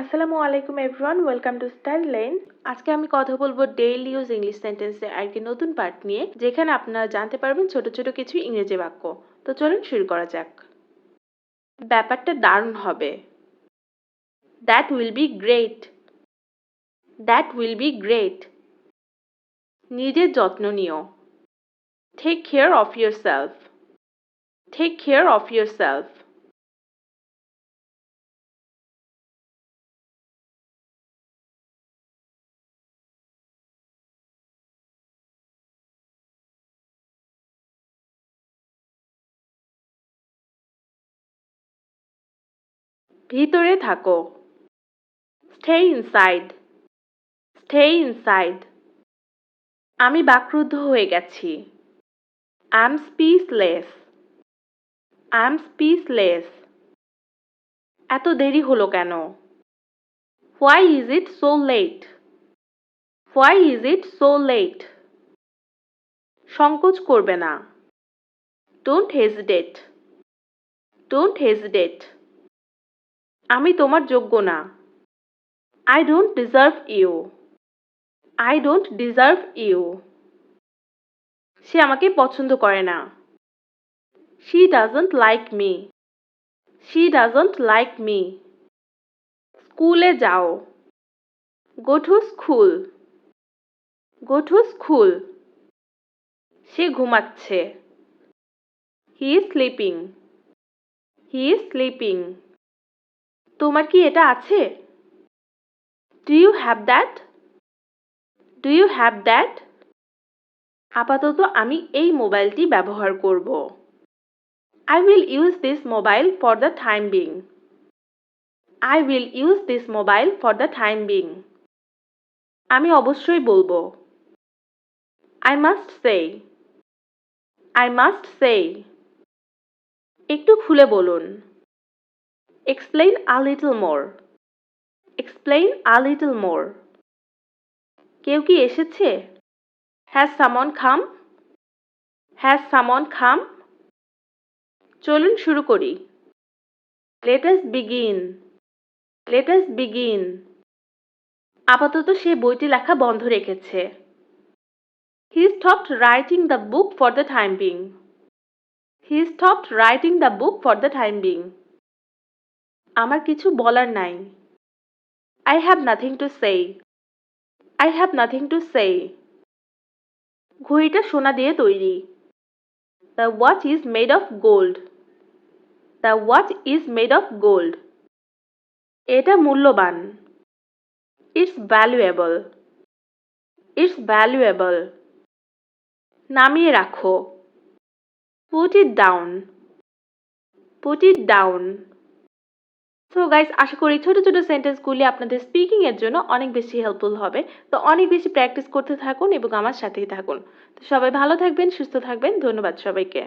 আসসালামু আলাইকুম everyone welcome to Style Lane আজকে আমি কথা বলব ডেইলি ইউজ ইংলিশ সেন্টেন্সের আরেকটি নতুন পার্ট নিয়ে, যেখানে আপনারা জানতে পারবেন ছোট ছোট কিছু ইংরেজি বাক্য। তো চলুন শুরু করা যাক। ব্যাপারটা দারুণ হবে। That will be great that will be great নিজের যত্ন নিও। Take care of yourself take care of yourself ভিতরে থাকো। স্টে ইনসাইড স্টে ইনসাইড আমি বাকরুদ্ধ হয়ে গেছি। I am speechless I am speechless এত দেরি হলো কেন? Why is it so late why is it so late সংকোচ করবে না। ডোন্ট হেজিটেট ডোন্ট হেজিটেট আমি তোমার যোগ্য না। I don't deserve you I don't deserve you সে আমাকে পছন্দ করে না। She doesn't like me she doesn't like me স্কুলে যাও। Go to school go to school সে ঘুমাচ্ছে। He is sleeping he is sleeping তোমার কি এটা আছে? Do you have that do you have that আপাতত আমি এই মোবাইলটি ব্যবহার করব। I will use this mobile for the time being I will use this mobile for the time being আমি অবশ্যই বলব। I must say I must say একটু খুলে বলুন। Explain a little more. Explain a little more. কেউ কি এসেছে? Has সামন খাম হ্যাজ সামন খাম চলুন শুরু করি। লেটাস বিগিন লেটাস বিগিন আপাতত সে বইটি লেখা বন্ধ রেখেছে। He stopped writing the book for the time being he stopped writing the book for the time being আমার কিছু বলার নাই। I have nothing to say I have nothing to say ঘড়িটা সোনা দিয়ে তৈরি। The watch is made of gold the watch is made of gold এটা মূল্যবান। ইটস ভ্যালুয়েবল ইটস ভ্যালুয়েবল নামিয়ে রাখো। Put it down put it down so guys আশা করি ছোট ছোট সেন্টেন্সগুলি আপনাদের স্পিকিংয়ের জন্য অনেক বেশি হেল্পফুল হবে। তো অনেক বেশি প্র্যাকটিস করতে থাকুন এবং আমার সাথেই থাকুন। তো সবাই ভালো থাকবেন, সুস্থ থাকবেন। ধন্যবাদ সবাইকে।